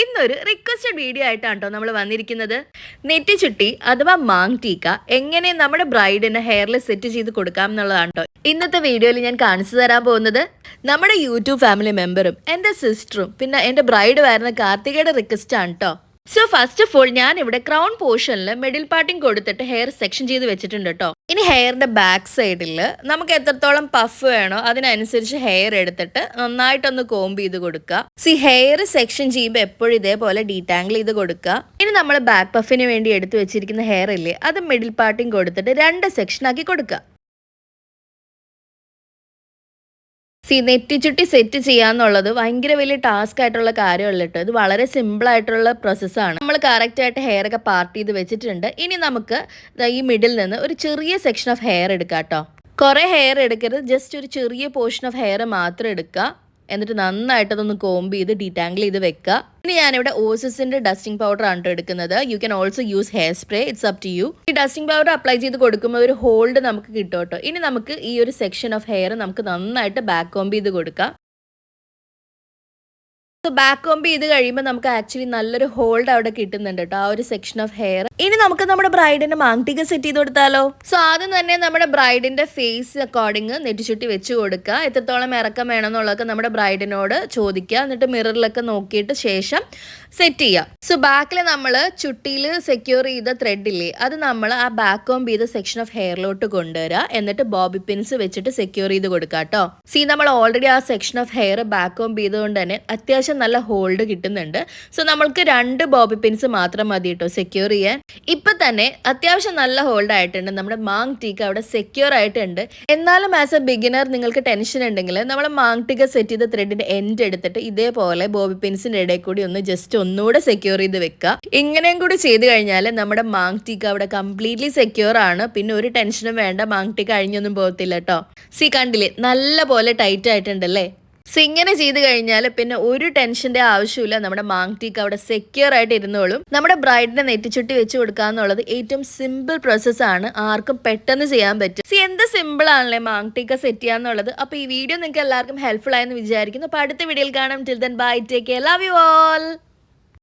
ഇന്നൊരു requested video ആയിട്ടാണ് കേട്ടോ നമ്മൾ വന്നിരിക്കുന്നത്. നെറ്റിച്ചുട്ടി അഥവാ മാങ് ടീക്ക എങ്ങനെ നമ്മുടെ ബ്രൈഡിന് ഹെയറിൽ സെറ്റ് ചെയ്ത് കൊടുക്കാം എന്നുള്ളതാണ് കേട്ടോ ഇന്നത്തെ വീഡിയോയിൽ ഞാൻ കാണിച്ചു തരാൻ പോകുന്നത് നമ്മുടെ യൂട്യൂബ് ഫാമിലി മെമ്പറും എന്റെ സിസ്റ്ററും പിന്നെ എന്റെ ബ്രൈഡ് വരുന്ന കാർത്തികയുടെ റിക്വസ്റ്റ് ആണ് കേട്ടോ സോ ഫസ്റ്റ് ഓഫ് ഓൾ ഞാൻ ഇവിടെ ക്രൗൺ പോർഷനിൽ മിഡിൽ പാർട്ടിങ് കൊടുത്തിട്ട് ഹെയർ സെക്ഷൻ ചെയ്ത് വെച്ചിട്ടുണ്ട് കേട്ടോ ഇനി ഹെയറിന്റെ ബാക്ക് സൈഡിൽ നമുക്ക് എത്രത്തോളം പഫ് വേണോ അതിനനുസരിച്ച് ഹെയർ എടുത്തിട്ട് നന്നായിട്ടൊന്ന് കോംബ് ചെയ്ത് കൊടുക്കുക. സി ഹെയർ സെക്ഷൻ ചെയ്യുമ്പോൾ എപ്പോഴും ഇതേപോലെ ഡീറ്റാങ്കിൾ ചെയ്ത് കൊടുക്കുക. ഇനി നമ്മൾ ബാക്ക് പഫിന് വേണ്ടി എടുത്തു വെച്ചിരിക്കുന്ന ഹെയർ ഇല്ലേ അത് മിഡിൽ പാർട്ടിങ് കൊടുത്തിട്ട് രണ്ട് സെക്ഷൻ ആക്കി കൊടുക്കുക. സി നെറ്റി ചുട്ടി സെറ്റ് ചെയ്യാന്നുള്ളത് ഭയങ്കര വലിയ ടാസ്ക് ആയിട്ടുള്ള കാര്യമല്ല ഇത് വളരെ സിമ്പിൾ ആയിട്ടുള്ള പ്രോസസ്സാണ് നമ്മൾ കറക്റ്റ് ആയിട്ട് ഹെയർ ഒക്കെ പാർട്ട് ചെയ്ത് വെച്ചിട്ടുണ്ട്. ഇനി നമുക്ക് ഈ മിഡിൽ നിന്ന് ഒരു ചെറിയ സെക്ഷൻ ഓഫ് ഹെയർ എടുക്കാം കേട്ടോ കുറേ ഹെയർ എടുക്കരുത്. ജസ്റ്റ് ഒരു ചെറിയ പോർഷൻ ഓഫ് ഹെയർ മാത്രം എടുക്കുക. എന്നിട്ട് നന്നായിട്ട് അതൊന്ന് കോംബ് ചെയ്ത് ഡീറ്റാങ്കിൾ ചെയ്ത് വെക്കുക ഇനി ഞാനിവിടെ ഓസസിന്റെ ഡസ്റ്റിംഗ് പൗഡർ ആണ് എടുക്കുന്നത്. You can also use hair spray it's up to you ഈ ഡസ്റ്റിംഗ് പൗഡർ അപ്ലൈ ചെയ്ത് കൊടുക്കുമ്പോൾ ഒരു ഹോൾഡ് നമുക്ക് കിട്ടും കേട്ടോ ഇനി നമുക്ക് ഈ ഒരു സെക്ഷൻ ഓഫ് ഹെയർ നമുക്ക് നന്നായിട്ട് ബാക്ക് കോംബ് ചെയ്ത് കൊടുക്കാം. ബാക്ക് കോംബ് ചെയ്ത് കഴിയുമ്പോൾ നമുക്ക് ആക്ച്വലി നല്ലൊരു ഹോൾഡ് അവിടെ കിട്ടുന്നുണ്ട് കേട്ടോ ആ ഒരു സെക്ഷൻ ഓഫ് ഹെയർ ഇനി നമുക്ക് നമ്മുടെ ബ്രൈഡിന്റെ മാങ്ടിക സെറ്റ് ചെയ്ത് കൊടുത്താലോ? സോ ആദ്യം തന്നെ നമ്മുടെ ബ്രൈഡിന്റെ ഫേസ് അക്കോർഡിങ് നെറ്റിച്ചുട്ടി വെച്ച് കൊടുക്കുക. എത്രത്തോളം ഇറക്കം വേണമെന്നുള്ളതൊക്കെ നമ്മുടെ ബ്രൈഡിനോട് ചോദിക്കുക. എന്നിട്ട് മിററിലൊക്കെ നോക്കിയിട്ട് ശേഷം സെറ്റ് ചെയ്യുക സോ ബാക്കിൽ നമ്മൾ ചുട്ടിയിൽ സെക്യൂർ ചെയ്ത ത്രെഡില്ലേ അത് നമ്മൾ ആ ബാക്ക് കോംബ് ചെയ്ത സെക്ഷൻ ഓഫ് ഹെയറിലോട്ട് കൊണ്ടുവരിക എന്നിട്ട് ബോബി പിൻസ് വെച്ചിട്ട് സെക്യൂർ ചെയ്ത് കൊടുക്കുക കേട്ടോ സി നമ്മൾ ഓൾറെഡി ആ section of hair back comb ചെയ്തുകൊണ്ട് തന്നെ അത്യാവശ്യം നല്ല ഹോൾഡ് കിട്ടുന്നുണ്ട്. സോ നമ്മൾക്ക് രണ്ട് ബോബി പിൻസ് മാത്രം മതി കേട്ടോ സെക്യൂർ ചെയ്യാൻ. ഇപ്പൊ തന്നെ അത്യാവശ്യം നല്ല ഹോൾഡ് ആയിട്ടുണ്ട്. നമ്മുടെ മാങ് ടീക്ക് അവിടെ സെക്യൂർ ആയിട്ടുണ്ട്. എന്നാലും ആസ് എ ബിഗിനർ നിങ്ങൾക്ക് ടെൻഷൻ ഉണ്ടെങ്കിൽ നമ്മൾ മാങ് ടീക്ക് സെറ്റ് ചെയ്ത ത്രെഡിന്റെ എൻഡ് എടുത്തിട്ട് ഇതേപോലെ ബോബി പിൻസിന്റെ ഇടയിൽ കൂടി ഒന്ന് ജസ്റ്റ് ഒന്നുകൂടെ സെക്യൂർ ചെയ്ത് വെക്കുക. ഇങ്ങനെയും കൂടി ചെയ്ത് കഴിഞ്ഞാൽ നമ്മുടെ മാങ് ടീക്ക് അവിടെ കംപ്ലീറ്റ്ലി സെക്യൂർ ആണ്. പിന്നെ ഒരു ടെൻഷനും വേണ്ട മാങ് ടീക്ക് അഴിഞ്ഞൊന്നും പോകത്തില്ല കേട്ടോ സി കണ്ടില്ലേ? നല്ല പോലെ ടൈറ്റ് ആയിട്ടുണ്ടല്ലേ? സോ ഇങ്ങനെ ചെയ്ത് കഴിഞ്ഞാൽ പിന്നെ ഒരു ടെൻഷന്റെ ആവശ്യമില്ല നമ്മുടെ മാങ് ടീക്ക് അവിടെ സെക്യൂർ ആയിട്ട് ഇരുന്നോളും. നമ്മുടെ ബ്രൈഡിനെ നെറ്റിച്ചുട്ടി വെച്ച് കൊടുക്കുക എന്നുള്ളത് ഏറ്റവും സിമ്പിൾ പ്രോസസ് ആണ്. ആർക്കും പെട്ടെന്ന് ചെയ്യാൻ പറ്റും. സി എന്ത് സിമ്പിൾ ആണല്ലേ മാങ് ടീക്ക സെറ്റ് ചെയ്യുക എന്നുള്ളത്? അപ്പൊ ഈ വീഡിയോ നിങ്ങൾക്ക് എല്ലാവർക്കും ഹെൽപ്ഫുൾ ആയെന്ന് വിചാരിക്കുന്നു. അപ്പൊ അടുത്ത വീഡിയോയിൽ കാണാം. Till then bye take love you all